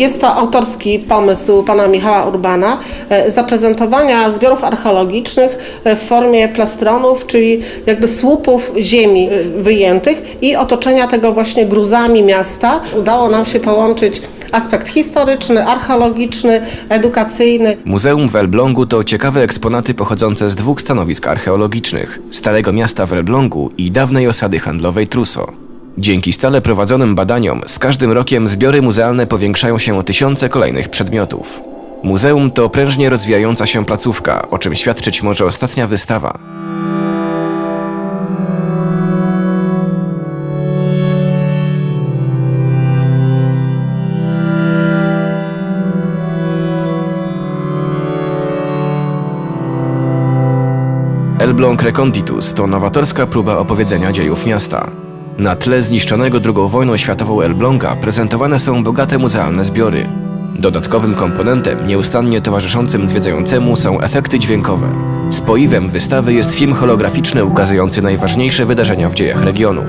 Jest to autorski pomysł pana Michała Urbana e, zaprezentowania zbiorów archeologicznych e, w formie plastronów, czyli jakby słupów ziemi e, wyjętych i otoczenia tego właśnie gruzami miasta. Udało nam się połączyć aspekt historyczny, archeologiczny, edukacyjny. Muzeum w Elblągu to ciekawe eksponaty pochodzące z dwóch stanowisk archeologicznych: Starego Miasta w Elblągu i dawnej osady handlowej Truso. Dzięki stale prowadzonym badaniom, z każdym rokiem zbiory muzealne powiększają się o tysiące kolejnych przedmiotów. Muzeum to prężnie rozwijająca się placówka, o czym świadczyć może ostatnia wystawa. Elbląg Reconditus to nowatorska próba opowiedzenia dziejów miasta. Na tle zniszczonego II wojną światową Elbląga prezentowane są bogate muzealne zbiory. Dodatkowym komponentem nieustannie towarzyszącym zwiedzającemu są efekty dźwiękowe. Spoiwem wystawy jest film holograficzny ukazujący najważniejsze wydarzenia w dziejach regionu.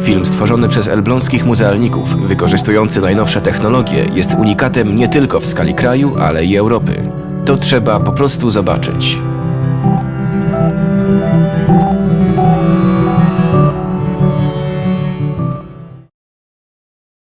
Film stworzony przez elbląskich muzealników, wykorzystujący najnowsze technologie, jest unikatem nie tylko w skali kraju, ale i Europy. To trzeba po prostu zobaczyć.